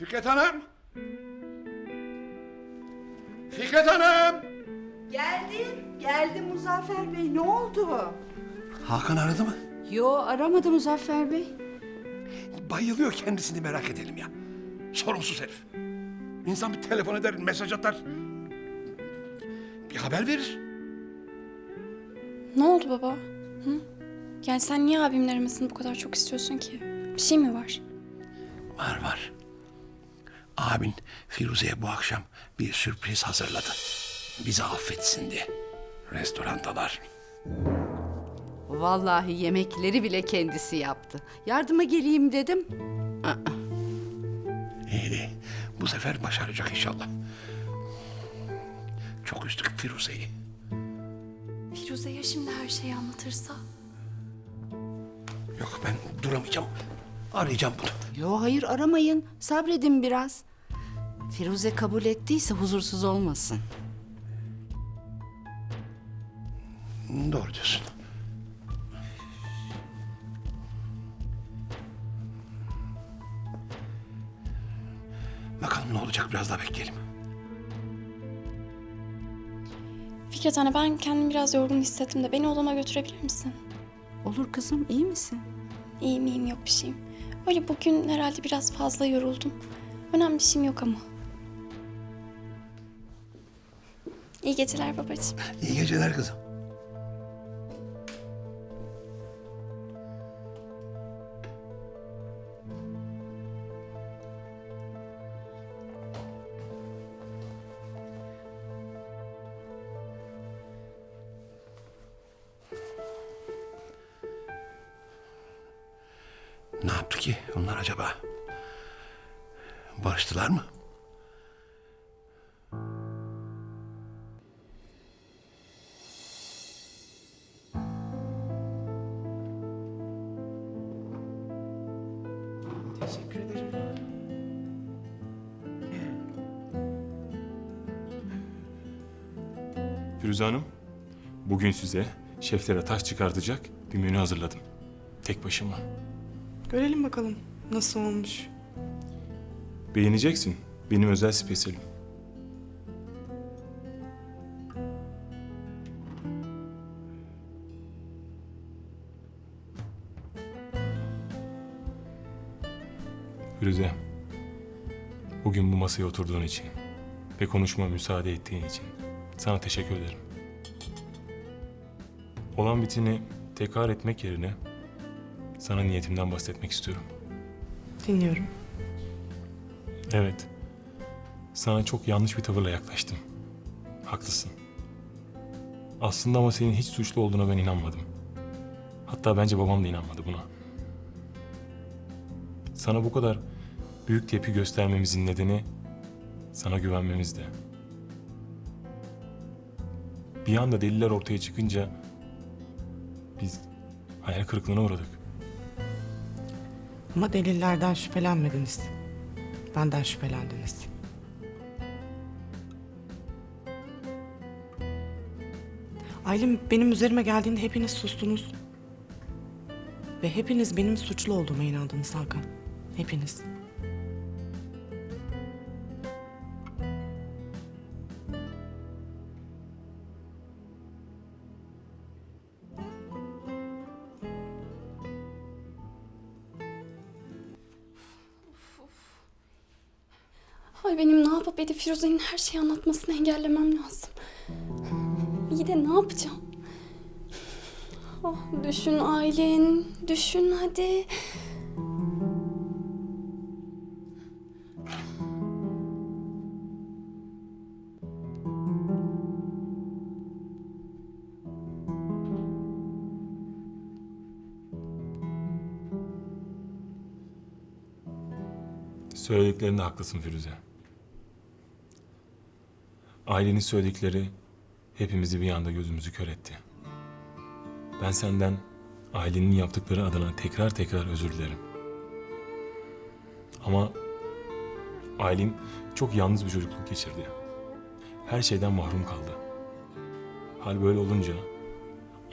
Fikret Hanım! Fikret Hanım! Geldim, geldim Muzaffer Bey. Ne oldu? Hakan aradı mı? Yo aramadı Muzaffer Bey. Bayılıyor kendisini merak edelim ya. Sorumsuz herif. İnsan bir telefon eder, mesaj atar. Bir haber verir. Ne oldu baba? Hı? Yani sen niye abimin aramasını bu kadar çok istiyorsun ki? Bir şey mi var? Var var. Abin Firuze'ye bu akşam bir sürpriz hazırladı. Bizi affetsin diye. Restorandalar. Vallahi yemekleri bile kendisi yaptı. Yardıma geleyim dedim. Aa, İyi iyi. Bu sefer başaracak inşallah. Çok üzdük Firuze'yi. Firuze ya şimdi her şeyi anlatırsa? Yok ben duramayacağım. Arayacağım bunu. Yo hayır aramayın. Sabredin biraz. Firuze kabul ettiyse huzursuz olmasın. Doğru diyorsun. Bakalım ne olacak biraz daha bekleyelim. Fikret anne ben kendimi biraz yorgun hissettim de beni odama götürebilir misin? Olur kızım iyi misin? İyiyim iyiyim yok bir şeyim. Öyle bugün herhalde biraz fazla yoruldum. Önemli bir şeyim yok ama. İyi geceler babacığım. İyi geceler kızım. Ne yaptı ki onlar acaba? Barıştılar mı? Teşekkür ederim. Firuze Hanım, bugün size şeflere taş çıkartacak bir menü hazırladım. Tek başıma. Görelim bakalım nasıl olmuş. Beğeneceksin. Benim özel spesiyelim. Firuze, bugün bu masaya oturduğun için ve konuşma müsaade ettiğin için sana teşekkür ederim. Olan biteni tekrar etmek yerine sana niyetimden bahsetmek istiyorum. Dinliyorum. Evet. Sana çok yanlış bir tavırla yaklaştım. Haklısın. Aslında ama senin hiç suçlu olduğuna ben inanmadım. Hatta bence babam da inanmadı buna. Sana bu kadar büyük tepki göstermemizin nedeni sana güvenmemizdi. Bir anda deliller ortaya çıkınca biz hayal kırıklığına uğradık. Ama delillerden şüphelenmediniz. Benden şüphelendiniz. Aylin benim üzerime geldiğinde hepiniz sustunuz. Ve hepiniz benim suçlu olduğuma inandınız Hakan. Hepiniz. Ay benim ne yapıp edip Firuze'nin her şeyi anlatmasını engellemem lazım. İyi de ne yapacağım? Ah, düşün Aylin, düşün hadi. Söylediklerinde haklısın Firuze. Ailenin söyledikleri hepimizi bir anda gözümüzü kör etti. Ben senden ailenin yaptıkları adına tekrar tekrar özür dilerim. Ama Aylin çok yalnız bir çocukluk geçirdi. Her şeyden mahrum kaldı. Hal böyle olunca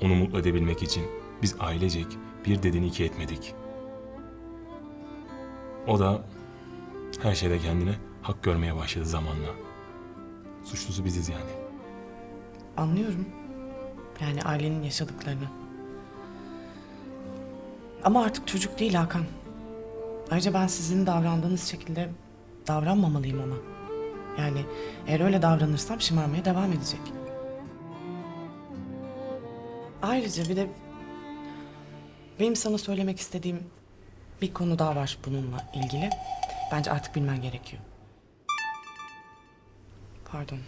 onu mutlu edebilmek için biz ailecek bir dedeni iki etmedik. O da Her şeyde kendine hak görmeye başladı zamanla. Suçlusu biziz yani. Anlıyorum. Yani ailenin yaşadıklarını. Ama artık çocuk değil Hakan. Ayrıca ben sizin davrandığınız şekilde davranmamalıyım ona. Yani eğer öyle davranırsam şımarmaya devam edecek. Ayrıca bir de benim sana söylemek istediğim bir konu daha var bununla ilgili. Bence artık bilmen gerekiyor. Pardon.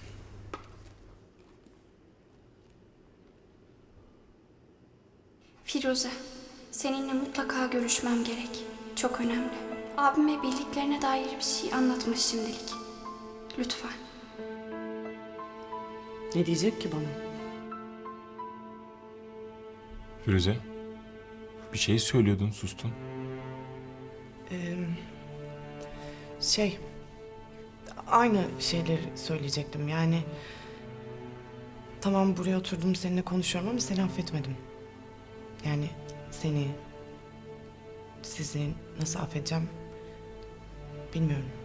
Firuze, seninle mutlaka görüşmem gerek. Çok önemli. Abime bildiklerine dair bir şey anlatmış şimdilik. Lütfen. Ne diyecek ki bana? Firuze, bir şey söylüyordun, sustun. Ee, şey, aynı şeyleri söyleyecektim. Yani tamam buraya oturdum seninle konuşuyorum ama seni affetmedim. Yani seni, sizi nasıl affedeceğim bilmiyorum.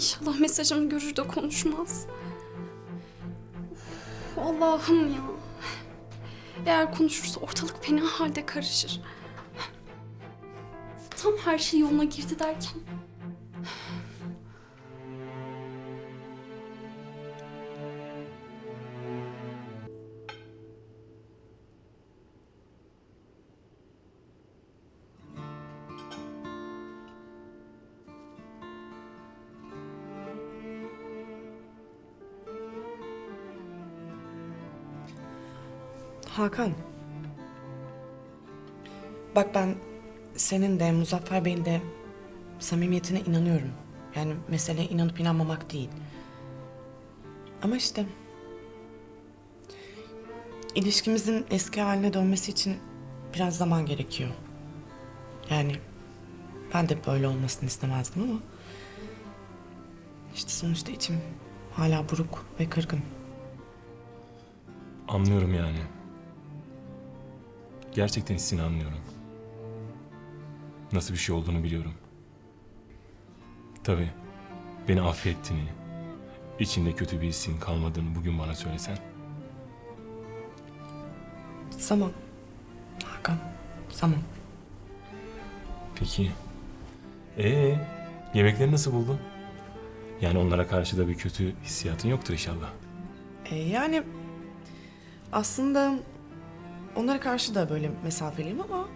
İnşallah mesajımı görür de konuşmaz. Allah'ım ya. Eğer konuşursa ortalık fena halde karışır. Tam her şey yoluna girdi derken. Hakan. Bak ben senin de Muzaffer Bey'in de samimiyetine inanıyorum. Yani mesele inanıp inanmamak değil. Ama işte ilişkimizin eski haline dönmesi için biraz zaman gerekiyor. Yani ben de böyle olmasını istemezdim ama işte sonuçta içim hala buruk ve kırgın. Anlıyorum yani. Gerçekten hissini anlıyorum. Nasıl bir şey olduğunu biliyorum. Tabii beni affettiğini, içinde kötü bir hissin kalmadığını bugün bana söylesen. Zaman. Hakan, zaman. Peki. Ee, yemekleri nasıl buldun? Yani onlara karşı da bir kötü hissiyatın yoktur inşallah. E, yani aslında onlara karşı da böyle mesafeliyim ama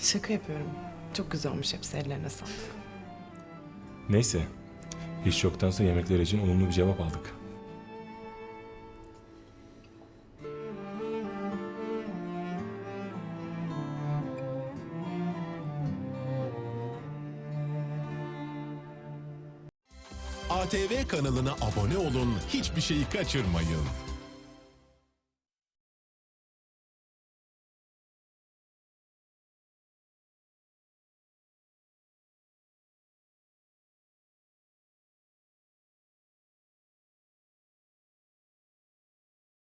şaka yapıyorum. Çok güzel olmuş hepsi ellerine sağlık. Neyse. Hiç yoktansa yemekler için olumlu bir cevap aldık. ATV kanalına abone olun, hiçbir şeyi kaçırmayın.